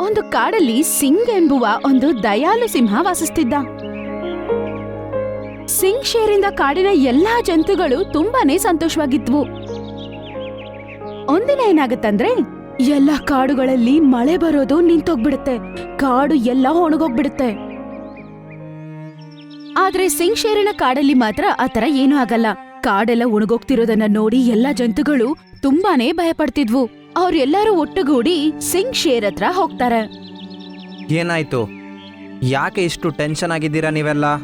ಒಂದು ಕಾಡಲ್ಲಿ ಸಿಂಗ್ ಎಂಬುವ ಒಂದು ದಯಾಲು ಸಿಂಹ ವಾಸಿಸ್ತಿದ್ದ. ಸಿಂಗ್ ಶೇರಿಂದ ಕಾಡಿನ ಎಲ್ಲಾ ಜಂತುಗಳು ತುಂಬಾನೇ ಸಂತೋಷವಾಗಿದ್ವು. ಒಂದಿನ ಏನಾಗತ್ತಂದ್ರೆ, ಎಲ್ಲಾ ಕಾಡುಗಳಲ್ಲಿ ಮಳೆ ಬರೋದು ನಿಂತೋಗ್ಬಿಡುತ್ತೆ. ಕಾಡು ಎಲ್ಲ ಒಣಗೋಗ್ಬಿಡುತ್ತೆ. ಆದ್ರೆ ಸಿಂಗ್ ಶೇರಿನ ಕಾಡಲ್ಲಿ ಮಾತ್ರ ಆತರ ಏನೂ ಆಗಲ್ಲ. ಕಾಡೆಲ್ಲ ಒಣಗೋಗ್ತಿರೋದನ್ನ ನೋಡಿ ಎಲ್ಲಾ ಜಂತುಗಳು ತುಂಬಾನೇ ಭಯ ಪಡ್ತಿದ್ವು ಅವ್ರೆಲ್ಲರೂ ಒಟ್ಟುಗೂಡಿ ಸಿಂಗ್ ಶೇರ್ ಹತ್ರ ಹೋಗ್ತಾರೆ. ಏನಾಯ್ತು? ಯಾಕೆ ಇಷ್ಟು ಟೆನ್ಷನ್ ಆಗಿದ್ದೀರಾ ನೀವೆಲ್ಲ?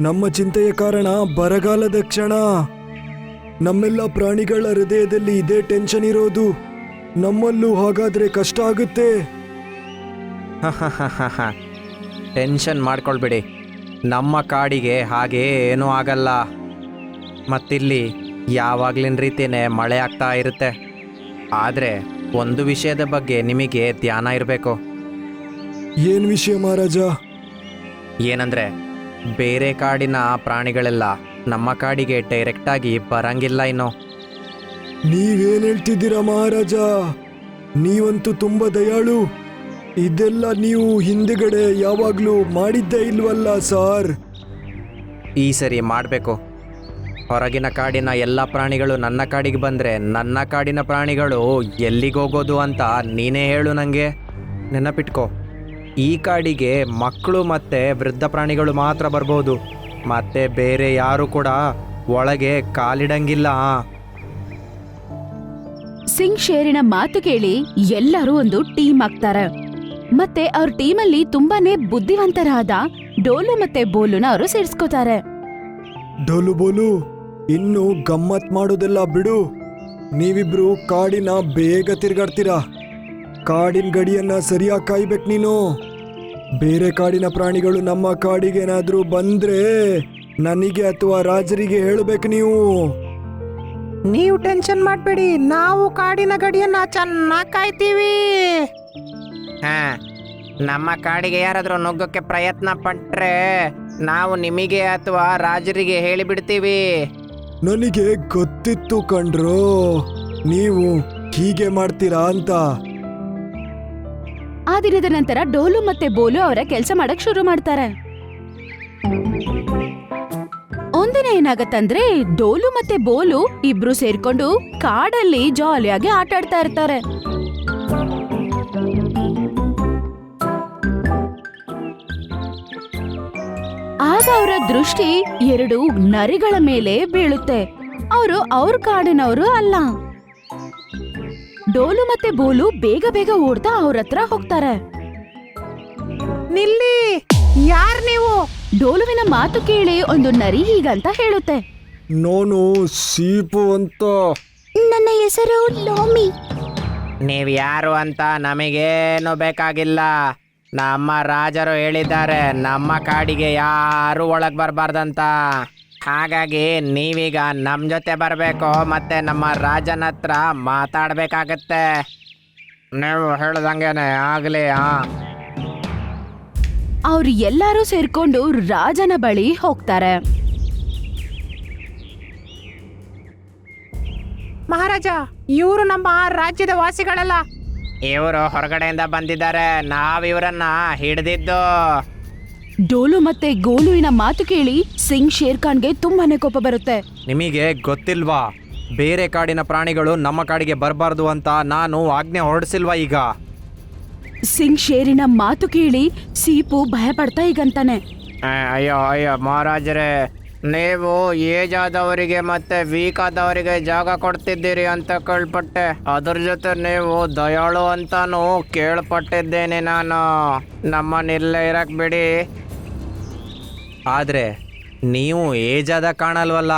ನಮ್ಮ ಚಿಂತೆಯ ಕಾರಣ ಬರಗಾಲದ ಕ್ಷಣ. ನಮ್ಮೆಲ್ಲ ಪ್ರಾಣಿಗಳ ಹೃದಯದಲ್ಲಿ ಇದೇ ಟೆನ್ಷನ್ ಇರೋದು. ನಮ್ಮಲ್ಲೂ ಹಾಗಾದ್ರೆ ಕಷ್ಟ ಆಗುತ್ತೆ. ಟೆನ್ಷನ್ ಮಾಡ್ಕೊಳ್ಬೇಡಿ. ನಮ್ಮ ಕಾಡಿಗೆ ಹಾಗೆ ಏನೂ ಆಗಲ್ಲ. ಮತ್ತಿಲ್ಲಿ ಯಾವಾಗ್ಲಿನ ರೀತಿನೇ ಮಳೆ ಆಗ್ತಾ ಇರುತ್ತೆ. ಆದರೆ ಒಂದು ವಿಷಯದ ಬಗ್ಗೆ ನಿಮಗೆ ಧ್ಯಾನ ಇರಬೇಕು. ಏನು ವಿಷಯ ಮಹಾರಾಜ? ಏನಂದ್ರೆ ಬೇರೆ ಕಾಡಿನ ಪ್ರಾಣಿಗಳೆಲ್ಲ ನಮ್ಮ ಕಾಡಿಗೆ ಡೈರೆಕ್ಟಾಗಿ ಬರಂಗಿಲ್ಲ ಇನ್ನು. ನೀವೇನು ಹೇಳ್ತಿದ್ದೀರಾ ಮಹಾರಾಜ? ನೀವಂತೂ ತುಂಬ ದಯಾಳು. ಇದೆಲ್ಲ ನೀವು ಹಿಂದೆಗಡೆ ಯಾವಾಗಲೂ ಮಾಡಿದ್ದೇ ಇಲ್ವಲ್ಲ ಸಾರ್? ಈ ಸರಿ ಮಾಡಬೇಕು. ಹೊರಗಿನ ಕಾಡಿನ ಎಲ್ಲ ಪ್ರಾಣಿಗಳು ನನ್ನ ಕಾಡಿಗೆ ಬಂದರೆ ನನ್ನ ಕಾಡಿನ ಪ್ರಾಣಿಗಳು ಎಲ್ಲಿಗೋಗೋದು ಅಂತ ನೀನೇ ಹೇಳು ನನಗೆ ನೆನಪಿಟ್ಕೋ ಈ ಕಾಡಿಗೆ ಮಕ್ಕಳು ಮತ್ತು ವೃದ್ಧ ಪ್ರಾಣಿಗಳು ಮಾತ್ರ ಬರ್ಬೋದು. ಮತ್ತೆ ಬೇರೆ ಯಾರು ಕೂಡ ಒಳಗೆ ಕಾಲಿಡಂಗಿಲ್ಲ. ಸಿಂಗ್ ಶೇರಿನ ಮಾತು ಕೇಳಿ ಎಲ್ಲರೂ ಒಂದು ಟೀಮ್ ಆಗ್ತಾರೆ. ಮತ್ತೆ ಅವ್ರ ಟೀಮಲ್ಲಿ ತುಂಬಾನೇ ಬುದ್ಧಿವಂತರಾದ ಡೋಲು ಮತ್ತೆ ಬೋಲುನ ಅವರು ಸೇರಿಸ್ಕೋತಾರೆ. ಡೋಲು ಬೋಲು ಇನ್ನು ಗಮ್ಮತ್ ಮಾಡೋದೆಲ್ಲ ಬಿಡು. ನೀವಿಬ್ರು ಕಾಡಿನ ಬೇಗ ತಿರ್ಗಾಡ್ತೀರಾ? ಕಾಡಿನ ಗಡಿಯನ್ನ ಸರಿಯಾಗಿ ಕಾಯ್ಬೇಕು ನೀನು. ಬೇರೆ ಕಾಡಿನ ಪ್ರಾಣಿಗಳು ನಮ್ಮ ಕಾಡಿಗೆ ಏನಾದರೂ ಬಂದ್ರೆ ನನಗೆ ಅಥವಾ ರಾಜರಿಗೆ ಹೇಳಬೇಕು ನೀವು. ನೀವು ಟೆನ್ಷನ್ ಮಾಡಬೇಡಿ ನಾವು ಕಾಡಿನ ಗಡಿಯನ್ನ ಚೆನ್ನಾಗಿ ಕಾಯ್ತೀವಿ. ಹಾ ನಮ್ಮ ಕಾಡಿಗೆ ಯಾರಾದರೂ ನುಗ್ಗಕ್ಕೆ ಪ್ರಯತ್ನ ಪಟ್ರೆ ನಾವು ನಿಮಗೆ ಅಥವಾ ರಾಜರಿಗೆ ಹೇಳಿಬಿಡ್ತೀವಿ. ನನಗೆ ಗೊತ್ತಿತ್ತು ಕಣ್ರೋ. ನೀವು ಹೀಗೆ ಮಾಡ್ತೀರಾ ಅಂತ. ಆ ದಿನದ ನಂತರ ಡೋಲು ಮತ್ತೆ ಬೋಲು ಅವರ ಕೆಲಸ ಮಾಡಕ್ ಶುರು ಮಾಡ್ತಾರೆ. ಒಂದಿನ ಏನಾಗತ್ತಂದ್ರೆ ಡೋಲು ಮತ್ತೆ ಬೋಲು ಇಬ್ರು ಸೇರ್ಕೊಂಡು ಕಾಡಲ್ಲಿ ಜಾಲಿಯಾಗಿ ಆಟ ಆಡ್ತಾ ಇರ್ತಾರೆ. ಆಗ ಅವರ ದೃಷ್ಟಿ ಎರಡು ನರಿಗಳ ಮೇಲೆ ಬೀಳುತ್ತೆ. ಅವರು ಅವ್ರ ಕಾಡಿನವರು ಅಲ್ಲ. ಡೋಲು ಮತ್ತೆ ಬೋಲು ಬೇಗ ಬೇಗ ಓಡ್ತಾ ಅವ್ರ ಹತ್ರ ಹೋಗ್ತಾರೆ. ನಿಲ್ಲಿ ಯಾರ್ ನೀವು? ಡೋಲುವಿನ ಮಾತು ಕೇಳಿ ಒಂದು ನರಿ ಹೀಗಂತ ಹೇಳುತ್ತೆ. ನಾನು ಸೀಪು ಅಂತ. ನನ್ನ ಹೆಸರು ಲೋಮಿ. ನೀವ್ ಯಾರು ಅಂತ ನಮಗೇನು ಬೇಕಾಗಿಲ್ಲ. ನಮ್ಮ ರಾಜರು ಹೇಳಿದ್ದಾರೆ ನಮ್ಮ ಕಾಡಿಗೆ ಯಾರು ಒಳಗೆ ಬರಬಾರ್ದಂತ. ಹಾಗಾಗಿ ನೀವೀಗ ನಮ್ಮ ಜೊತೆ ಬರಬೇಕು ಮತ್ತೆ ನಮ್ಮ ರಾಜನ ಹತ್ರ ಮಾತಾಡಬೇಕಾಗತ್ತೆ. ನೀವು ಹೇಳ್ದಂಗೆನೆ ಆಗಲಿ ಹಾಂ. ಅವ್ರು ಎಲ್ಲರೂ ಸೇರ್ಕೊಂಡು ರಾಜನ ಬಳಿ ಹೋಗ್ತಾರೆ. ಮಹಾರಾಜ ಇವರು ನಮ್ಮ ರಾಜ್ಯದ ವಾಸಿಗಳಲ್ಲ. ಇವರು ಹೊರಗಡೆಯಿಂದ ಬಂದಿದ್ದಾರೆ. ನಾವ್ ಇವರನ್ನ ಹಿಡಿದಿದ್ದು. ಡೋಲು ಮತ್ತೆ ಗೋಲುವಿನ ಮಾತು ಕೇಳಿ ಸಿಂಗ್ ಶೇರ್ ಖಾನ್ಗೆ ತುಂಬಾನೇ ಕೋಪ ಬರುತ್ತೆ. ನಿಮಗೆ ಗೊತ್ತಿಲ್ವಾ? ಬೇರೆ ಕಾಡಿನ ಪ್ರಾಣಿಗಳು ನಮ್ಮ ಕಾಡಿಗೆ ಬರಬಾರ್ದು ಅಂತ ನಾನು ಆಜ್ಞೆ ಹೊರಡಿಸಿಲ್ವಾ ಈಗ? ಸಿಂಗ್ ಶೇರಿನ ಮಾತು ಕೇಳಿ ಸೀಪು ಭಯ ಪಡ್ತಾ ಈಗಂತಾನೆ ಆ, ಅಯ್ಯೋ ಅಯ್ಯೋ ಮಹಾರಾಜರೇ. ನೀವು ಏಜ್ ಆದವರಿಗೆ ಮತ್ತೆ ವೀಕ್ ಆದವರಿಗೆ ಜಾಗ ಕೊಡ್ತಿದ್ದೀರಿ ಅಂತ ಕೇಳ್ಪಟ್ಟೆ. ಅದ್ರ ಜೊತೆ ನೀವು ದಯಾಳು ಅಂತಾನು ಕೇಳ್ಪಟ್ಟಿದ್ದೇನೆ ನಾನು. ನಮ್ಮನ್ನಿಲ್ಲೇ ಇರಕ್ ಬಿಡಿ. ಆದರೆ ನೀವು ಏಜ್ ಆದ ಕಾಣಲ್ವಲ್ಲ?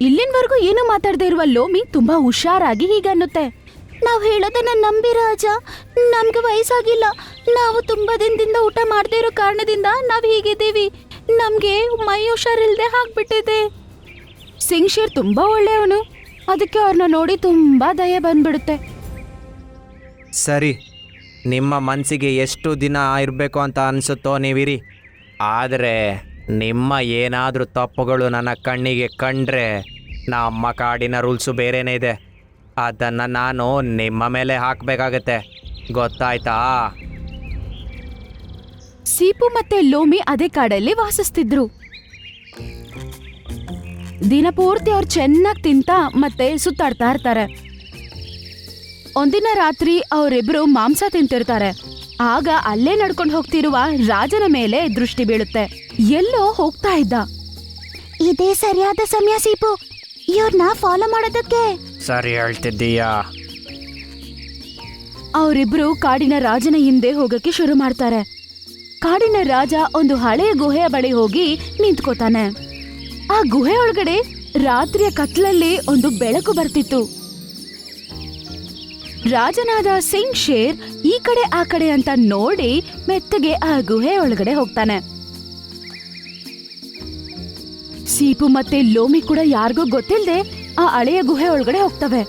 ಇಲ್ಲಿನವರೆಗೂ ಏನು ಮಾತಾಡದೇ ಇರುವ ಲೋಮಿ ತುಂಬಾ ಹುಷಾರಾಗಿ ಹೀಗನ್ನುತ್ತೆ ನಾವು ಹೇಳೋದನ್ನ ನಂಬಿ ರಾಜ, ನಮ್ಗೆ ವಯಸ್ಸಾಗಿಲ್ಲ. ನಾವು ತುಂಬಾ ದಿನದಿಂದ ಊಟ ಮಾಡದೇ ಇರೋ ಕಾರಣದಿಂದ ನಾವು ಹೀಗಿದ್ದೀವಿ. ನಮ್ಗೆ ಮೈ ಹುಷಾರಿಲ್ದೆ ಹಾಕ್ಬಿಟ್ಟಿದೆ ಸಿಂಗ್ ಶೇರ್ ತುಂಬಾ ಒಳ್ಳೆಯವನು. ಅದಕ್ಕೆ ಅವ್ರನ್ನ ನೋಡಿ ತುಂಬಾ ದಯ ಬಂದ್ಬಿಡುತ್ತೆ. ಸರಿ, ನಿಮ್ಮ ಮನಸ್ಸಿಗೆ ಎಷ್ಟು ದಿನ ಇರಬೇಕು ಅಂತ ಅನಿಸುತ್ತೋ ನೀವಿರಿ. ಆದರೆ, ನಿಮ್ಮ ಏನಾದರೂ ತಪ್ಪುಗಳು ನನ್ನ ಕಣ್ಣಿಗೆ ಕಂಡ್ರೆ ನಮ್ಮ ಕಾಡಿನ ರೂಲ್ಸು ಬೇರೆನೇ ಇದೆ. ಅದನ್ನು ನಾನು ನಿಮ್ಮ ಮೇಲೆ ಹಾಕಬೇಕಾಗತ್ತೆ. ಗೊತ್ತಾಯ್ತಾ? ಸೀಪು ಮತ್ತೆ ಲೋಮಿ ಅದೇ ಕಾಡಲ್ಲಿ ವಾಸಿಸ್ತಿದ್ರು. ದಿನಪೂರ್ತಿ ಅವ್ರು ಚೆನ್ನಾಗಿ ತಿಂತಾ ಮತ್ತೆ ಸುತ್ತಾಡ್ತಾ ಇರ್ತಾರೆ. ಒಂದಿನ ರಾತ್ರಿ ಅವರಿಬ್ರು ಮಾಂಸ ತಿಂತಿರ್ತಾರೆ. ಆಗ ಅಲ್ಲೇ ನಡ್ಕೊಂಡು ಹೋಗ್ತಿರುವ ರಾಜನ ಮೇಲೆ ದೃಷ್ಟಿ ಬೀಳುತ್ತೆ. ಎಲ್ಲೋ ಹೋಗ್ತಾ ಇದ್ದ. ಇದೇ ಸರಿಯಾದ ಸಮಯ ಸೀಪು. ಇವ್ರನ್ನ ಫಾಲೋ ಮಾಡೋದಕ್ಕೆ. ಸರಿ ಹೇಳ್ತಿದ್ದೀಯಾ? ಅವರಿಬ್ರು ಕಾಡಿನ ರಾಜನ ಹಿಂದೆ ಹೋಗಕ್ಕೆ ಶುರು ಮಾಡ್ತಾರೆ. ಕಾಡಿನ ರಾಜ ಒಂದು ಹಳೆಯ ಗುಹೆಯ ಬಳಿ ಹೋಗಿ ನಿಂತ್ಕೋತಾನೆ. ಆ ಗುಹೆ ಒಳಗಡೆ ರಾತ್ರಿಯ ಕತ್ಲಲ್ಲಿ ಒಂದು ಬೆಳಕು ಬರ್ತಿತ್ತು. ರಾಜನಾದ ಸಿಂಗ್ ಶೇರ್ ಈ ಕಡೆ ಆ ಕಡೆ ಅಂತ ನೋಡಿ ಮೆತ್ತಗೆ ಆ ಗುಹೆ ಒಳಗಡೆ ಹೋಗ್ತಾನೆ. ಸೀಪು ಮತ್ತೆ ಲೋಮಿ ಕೂಡ ಯಾರಿಗೂ ಗೊತ್ತಿಲ್ಲದೆ ಆ ಹಳೆಯ ಗುಹೆ ಒಳಗಡೆ ಹೋಗ್ತವೆ.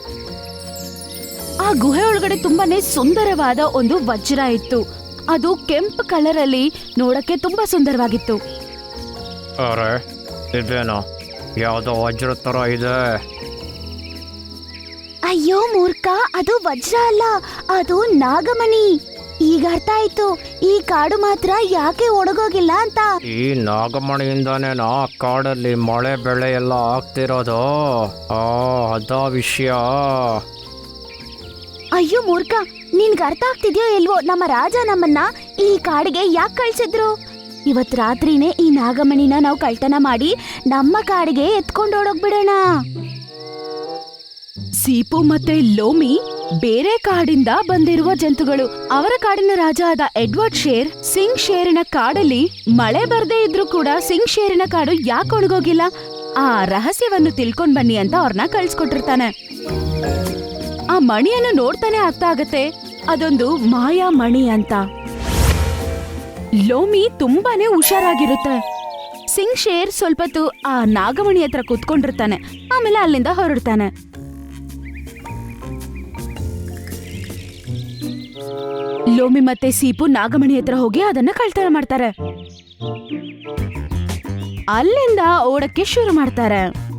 ಆ ಗುಹೆ ಒಳಗಡೆ ತುಂಬಾನೇ ಸುಂದರವಾದ ಒಂದು ವಜ್ರ ಇತ್ತು. ಅದು ಕೆಂಪು ಕಲರ್ ಅಲ್ಲಿ ನೋಡಕ್ಕೆ ತುಂಬಾ ಸುಂದರವಾಗಿತ್ತು. ಅರೆ ಇದೇನೋ? ಯಾವುದೋ ವಜ್ರ ಇದೆ. ಅಯ್ಯೋ ಮೂರ್ಖ ಅದು ವಜ್ರ ಅಲ್ಲ ಅದು ನಾಗಮಣಿ. ಈಗ ಅರ್ಥ ಆಯ್ತು ಈ ಕಾಡು ಮಾತ್ರ ಯಾಕೆ ಒಣಗೋಗಿಲ್ಲ ಅಂತ. ಈ ನಾಗಮಣಿಯಿಂದಾನೇನಾ ಕಾಡಲ್ಲಿ ಮಳೆ ಬೆಳೆ ಎಲ್ಲ ಆಗ್ತಿರೋದು. ಆ ಅದ ವಿಷಯ. ಅಯ್ಯೋ ಮೂರ್ಖ ನಿನ್ಗೆ ಅರ್ಥ ಆಗ್ತಿದ್ಯೋ ಇಲ್ವೋ, ನಮ್ಮ ರಾಜ ನಮ್ಮನ್ನ ಈ ಕಾಡಿಗೆ ಯಾಕೆ ಕಳ್ಸಿದ್ರು? ಇವತ್ ರಾತ್ರಿನೇ ಈ ನಾಗಮಣಿನ ನಾವು ಕಳ್ತನ ಮಾಡಿ ನಮ್ಮ ಕಾಡಿಗೆ ಎತ್ಕೊಂಡು ಓಡೋಗ್ಬಿಡೋಣ. ಸೀಪು ಮತ್ತೆ ಲೋಮಿ ಬೇರೆ ಕಾಡಿಂದ ಬಂದಿರುವ ಜಂತುಗಳು. ಅವರ ಕಾಡಿನ ರಾಜ ಆದ ಎಡ್ವರ್ಡ್ ಶೇರ್ ಸಿಂಗ್ ಶೇರಿನ ಕಾಡಲ್ಲಿ ಮಳೆ ಬರದೇ ಇದ್ರೂ ಕೂಡ ಸಿಂಗ್ ಶೇರಿನ ಕಾಡು ಯಾಕೆ ಒಣಗೋಗಿಲ್ಲ? ಆ ರಹಸ್ಯವನ್ನು ತಿಳ್ಕೊಂಡ್ ಬನ್ನಿ ಅಂತ ಅವ್ರನ್ನ ಕಳ್ಸ್ಕೊಟ್ಟಿರ್ತಾನೆ. ಮಣಿಯನ್ನು ನೋಡ್ತಾನೆ ಅರ್ಥ ಆಗತ್ತೆ? ಅದೊಂದು ಮಾಯಾ ಮಣಿ ಅಂತ. ಲೋಮಿ ತುಂಬಾನೇ ಹುಷಾರಾಗಿರುತ್ತೆ. ಸಿಂಗ್ ಶೇರ್ ಸ್ವಲ್ಪೊತ್ತು ಆ ನಾಗಮಣಿ ಹತ್ರ ಕೂತ್ಕೊಂಡಿರ್ತಾನೆ. ಆಮೇಲೆ ಅಲ್ಲಿಂದ ಹೊರಡ್ತಾನೆ. ಲೋಮಿ ಮತ್ತೆ ಸೀಪು ನಾಗಮಣಿ ಹತ್ರ ಹೋಗಿ ಅದನ್ನ ಕಳ್ತನ ಮಾಡ್ತಾರೆ. ಅಲ್ಲಿಂದ ಓಡಕ್ಕೆ ಶುರು ಮಾಡ್ತಾರೆ.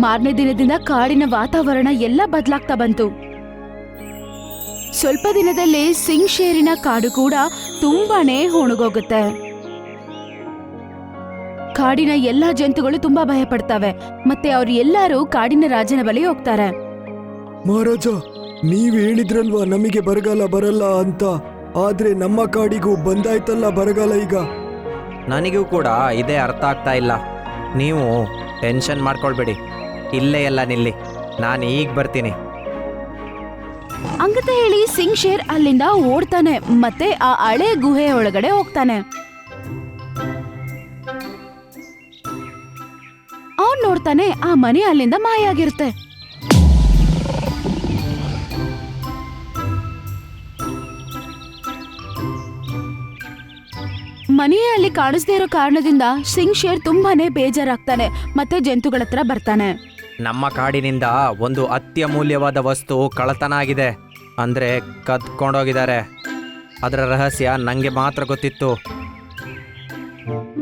ಮಾರನೇ ದಿನದಿಂದ ಕಾಡಿನ ವಾತಾವರಣ ಎಲ್ಲ ಬದಲಾಗ್ತಾ ಬಂತು. ಸ್ವಲ್ಪ ದಿನದಲ್ಲಿ ಸಿಂಗ್ ಶೇರಿನ ಕಾಡು ಕೂಡ ತುಂಬಾನೇ ಒಣಗೋಗುತ್ತೆ. ಕಾಡಿನ ಎಲ್ಲಾ ಜಂತುಗಳು ತುಂಬಾ ಭಯ ಪಡ್ತವೆ ಮತ್ತೆ ಅವ್ರು ಎಲ್ಲರೂ ಕಾಡಿನ ರಾಜನ ಬಳಿ ಹೋಗ್ತಾರೆ. ಮಹಾರಾಜ ನೀವ್ ಹೇಳಿದ್ರಲ್ವಾ ನಮಗೆ ಬರಗಾಲ ಬರಲ್ಲ ಅಂತ? ಆದ್ರೆ ನಮ್ಮ ಕಾಡಿಗೂ ಬಂದಾಯ್ತಲ್ಲ ಬರಗಾಲ ಈಗ? ನನಗೂ ಕೂಡ ಇದೇ ಅರ್ಥ ಆಗ್ತಾ ಇಲ್ಲ. ನೀವು ಟೆನ್ಷನ್ ಮಾಡ್ಕೊಳ್ಬೇಡಿ. ಇಲ್ಲೇ ಎಲ್ಲ ನಿಲ್ಲಿ. ನಾನು ಈಗ ಬರ್ತೀನಿ. ಅಂಗತ ಹೇಳಿ ಸಿಂಗ್ ಶೇರ್ ಅಲ್ಲಿಂದ ಓಡ್ತಾನೆ, ಮತ್ತೆ ಆ ಹಳೆ ಗುಹೆ ಒಳಗಡೆ ಹೋಗ್ತಾನೆ. ಅವನ್ ನೋಡ್ತಾನೆ ಆ ಮನೆ ಅಲ್ಲಿಂದ ಮಾಯ ಆಗಿರುತ್ತೆ ಮನೆಯಲ್ಲಿ ಕಾಣಿಸದೇ ಇರೋ ಕಾರಣದಿಂದ ಸಿಂಗ್ ಶೇರ್ ತುಂಬಾನೇ ಬೇಜಾರಾಗ್ತಾನೆ, ಮತ್ತೆ ಜಂತುಗಳ ಹತ್ರ ಬರ್ತಾನೆ. ನಮ್ಮ ಕಾಡಿನಿಂದ ಒಂದು ಅತ್ಯಮೂಲ್ಯವಾದ ವಸ್ತು ಕಳತನ ಆಗಿದೆ ಅಂದರೆ ಕದ್ಕೊಂಡೋಗಿದ್ದಾರೆ. ಅದರ ರಹಸ್ಯ ನನಗೆ ಮಾತ್ರ ಗೊತ್ತಿತ್ತು.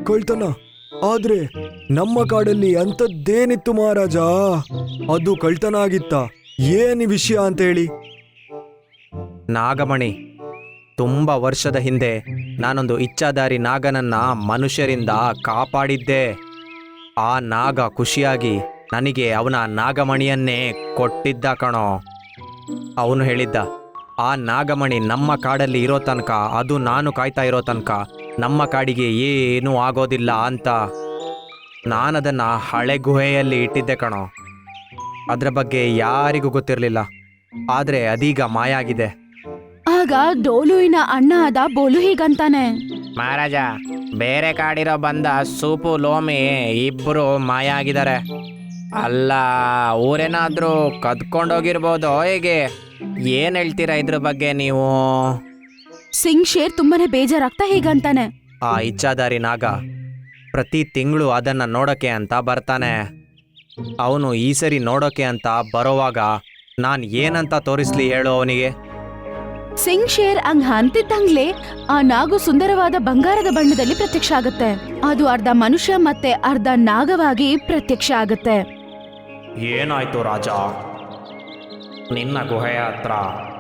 ಕಳ್ತನ ಆದ್ರೆ ನಮ್ಮ ಕಾಡಲ್ಲಿ ಅಂಥದ್ದೇನಿತ್ತು ಮಹಾರಾಜ? ಅದು ಕಳ್ತನ ಆಗಿತ್ತ ಏನು ವಿಷಯ ಅಂತ ಹೇಳಿ? ನಾಗಮಣಿ ತುಂಬ ವರ್ಷದ ಹಿಂದೆ ನಾನೊಂದು ಇಚ್ಛಾದಾರಿ ನಾಗನನ್ನ ಮನುಷ್ಯರಿಂದ ಕಾಪಾಡಿದ್ದೆ. ಆ ನಾಗ ಖುಷಿಯಾಗಿ ನನಗೆ ಅವನ ನಾಗಮಣಿಯನ್ನೇ ಕೊಟ್ಟಿದ್ದ ಕಣೋ. ಅವನು ಹೇಳಿದ್ದ ಆ ನಾಗಮಣಿ ನಮ್ಮ ಕಾಡಲ್ಲಿ ಇರೋ ತನಕ ಅದು ನಾನು ಕಾಯ್ತಾ ಇರೋ ತನಕ ನಮ್ಮ ಕಾಡಿಗೆ ಏನೂ ಆಗೋದಿಲ್ಲ ಅಂತ ನಾನದನ್ನು ಹಳೆ ಗುಹೆಯಲ್ಲಿ ಇಟ್ಟಿದ್ದೆ ಕಣೋ. ಅದರ ಬಗ್ಗೆ ಯಾರಿಗೂ ಗೊತ್ತಿರಲಿಲ್ಲ ಆದರೆ ಅದೀಗ ಮಾಯ ಆಗಿದೆ ಆಗ ಡೋಲುವಿನ ಅಣ್ಣ ಆದ ಬೋಲು ಹೀಗಂತಾನೆ. ಮಹಾರಾಜ ಬೇರೆ ಕಾಡಿರೋ ಬಂದ ಸೂಪು ಲೋಮಿ ಇಬ್ಬರು ಮಾಯ ಆಗಿದ್ದಾರೆ ಅಲ್ಲ ಊರೇನಾದ್ರೂ ಕದ್ಕೊಂಡೋಗಿರ್ಬೋದು ಹೇಗೆ? ಏನು ಹೇಳ್ತೀರಾ ಇದ್ರ ಬಗ್ಗೆ ನೀವು? ಸಿಂಗ್ ಶೇರ್ ತುಂಬಾನೇ ಬೇಜಾರಾಗ್ತಾ ಹೀಗಂತಾನೆ. ಆ ಇಚ್ಛಾದಾರಿ ನಾಗ ಪ್ರತಿ ತಿಂಗಳು ಅದನ್ನ ನೋಡೋಕೆ ಅಂತ ಬರ್ತಾನೆ. ಅವನು ಈ ಸರಿ ನೋಡೋಕೆ ಅಂತ ಬರೋವಾಗ ನಾನು ಏನಂತ ತೋರಿಸ್ಲಿ ಹೇಳು ಅವನಿಗೆ. ಸಿಂಗ್ ಶೇರ್ ಹಂಗ್ ಅಂತಿದ್ದಂಗ್ಲೆ ಆ ನಾಗು ಸುಂದರವಾದ ಬಂಗಾರದ ಬಣ್ಣದಲ್ಲಿ ಪ್ರತ್ಯಕ್ಷ ಆಗುತ್ತೆ. ಅದು ಅರ್ಧ ಮನುಷ್ಯ ಮತ್ತೆ ಅರ್ಧ ನಾಗವಾಗಿ ಪ್ರತ್ಯಕ್ಷ ಆಗುತ್ತೆ. ಏನಾಯ್ತು ರಾಜ? ನಿನ್ನ ಗುಹೆಯ ಹತ್ರ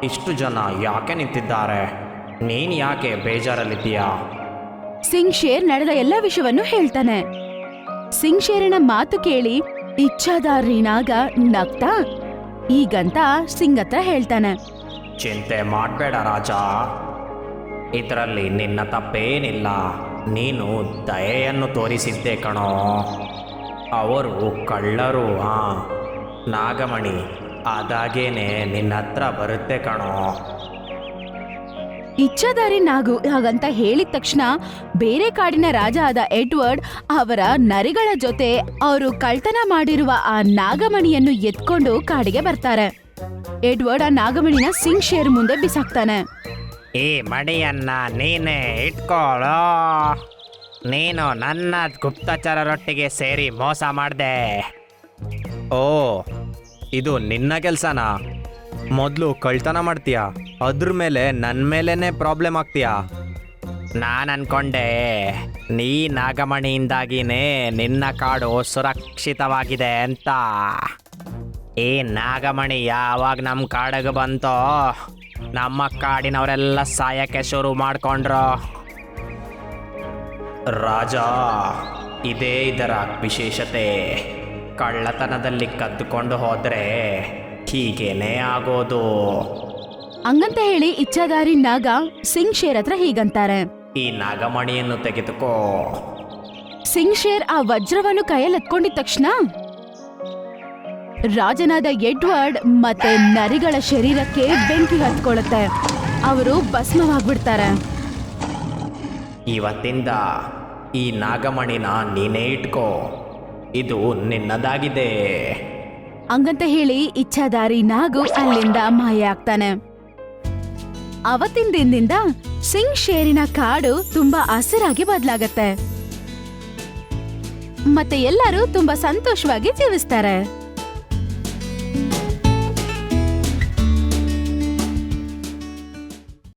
ಇಷ್ಟು ಜನ ಯಾಕೆ ನಿಂತಿದ್ದಾರೆ? ನೀನು ಯಾಕೆ ಬೇಜಾರಲ್ಲಿದ್ದೀಯಾ? ಸಿಂಗ್ ಶೇರ್ ನಡೆದ ಎಲ್ಲ ವಿಷಯವನ್ನು ಹೇಳ್ತಾನೆ. ಸಿಂಗ್ ಶೇರಿನ ಮಾತು ಕೇಳಿ ಇಚ್ಛಾದಾರಿ ನಾಗ ನಗ್ತಾ ಈಗಂತ ಸಿಂಗ್ ಹತ್ರ ಹೇಳ್ತಾನೆ. ಚಿಂತೆ ಮಾಡಬೇಡ ರಾಜ. ಇದರಲ್ಲಿ ನಿನ್ನ ತಪ್ಪೇನಿಲ್ಲ. ನೀನು ದಯೆಯನ್ನು ತೋರಿಸಿದ್ದೆ ಕಣೋ. ಅವರು ಕಳ್ಳರು ಹಾ. ನಾಗಮಣಿ ಅದಾಗೇನೆ ನಿನ್ನ ಹತ್ರ ಬರುತ್ತೆ ಕಣೋ. ಇಚ್ಛಾದಾರಿ ನಾಗು ಹಾಗಂತ ಹೇಳಿದ ತಕ್ಷಣ ಬೇರೆ ಕಾಡಿನ ರಾಜ ಆದ ಎಡ್ವರ್ಡ್ ಅವರ ನರಿಗಳ ಜೊತೆ ಅವರು ಕಳ್ತನ ಮಾಡಿರುವ ಆ ನಾಗಮಣಿಯನ್ನು ಎತ್ಕೊಂಡು ಕಾಡಿಗೆ ಬರ್ತಾರೆ. ಎಡ್ವರ್ಡ್ ಆ ನಾಗಮಣಿನ ಸಿಂಗ್ ಶೇರ್ ಮುಂದೆ ಬಿಸಾಕ್ತಾನೆ. ಈ ಮಣಿಯನ್ನ ನೀನೇ ಇಟ್ಕೊಳ್ಳೋ ನೀನು ನನ್ನ ಗುಪ್ತಚರರೊಟ್ಟಿಗೆ ಸೇರಿ ಮೋಸ ಮಾಡಿದೆ. ಓ ಇದು ನಿನ್ನ ಕೆಲಸನಾ? ಮೊದಲು ಕಳ್ತನ ಮಾಡ್ತೀಯಾ? ಅದ್ರ ಮೇಲೆ ನನ್ನ ಮೇಲೇ ಪ್ರಾಬ್ಲಮ್ ಆಗ್ತೀಯಾ? ನಾನು ಅನ್ಕೊಂಡೆ ನೀ ನಾಗಮಣಿಯಿಂದಾಗಿನೇ ನಿನ್ನ ಕಾಡು ಸುರಕ್ಷಿತವಾಗಿದೆ ಅಂತ. ಈ ನಾಗಮಣಿ ಯಾವಾಗ ನಮ್ಮ ಕಾಡಿಗೆ ಬಂತೋ ನಮ್ಮ ಕಾಡಿನವರೆಲ್ಲ ಸಾಯಕ್ಕೆ ಶುರು ಮಾಡ್ಕೊಂಡ್ರು. ರಾಜ ಇದೇ ಇದರ ವಿಶೇಷತೆ. ಕಳ್ಳತನದಲ್ಲಿ ಕದ್ದುಕೊಂಡು ಹೋದ್ರೆ ಹೀಗೇನೇ ಆಗೋದು? ಹಂಗಂತ ಹೇಳಿ ಇಚ್ಛಾದಾರಿ ನಾಗ ಸಿಂಗ್ ಶೇರ್ ಹತ್ರ ಹೀಗಂತಾರೆ. ಈ ನಾಗಮಣಿಯನ್ನು ತೆಗೆದುಕೋ. ಸಿಂಗ್ ಶೇರ್ ಆ ವಜ್ರವನ್ನು ಕೈಯಲ್ಲಿ ತಕ್ಷಣ ರಾಜನಾದ ಎಡ್ವರ್ಡ್ ಮತ್ತೆ ನರಿಗಳ ಶರೀರಕ್ಕೆ ಬೆಂಕಿ ಹತ್ಕೊಳ್ಳುತ್ತೆ. ಅವರು ಭಸ್ಮವಾಗ್ಬಿಡ್ತಾರೆ. ಇವತ್ತಿಂದ ಈ ನಾಗಮಣಿನ ನೀನೇ ಇಟ್ಕೋ. ಇದು ನಿನ್ನದಾಗಿದೆ. ಹಂಗಂತ ಹೇಳಿ ಇಚ್ಛಾದಾರಿ ನಾಗು ಅಲ್ಲಿಂದ ಮಾಯ ಆಗ್ತಾನೆ. ಅವತ್ತಿನ ದಿನದಿಂದ ಸಿಂಗ್ ಶೇರಿನ ಕಾಡು ತುಂಬಾ ಹಸಿರಾಗಿ ಬದಲಾಗತ್ತೆ. ಮತ್ತೆ ಎಲ್ಲರೂ ತುಂಬಾ ಸಂತೋಷವಾಗಿ ಜೀವಿಸ್ತಾರೆ.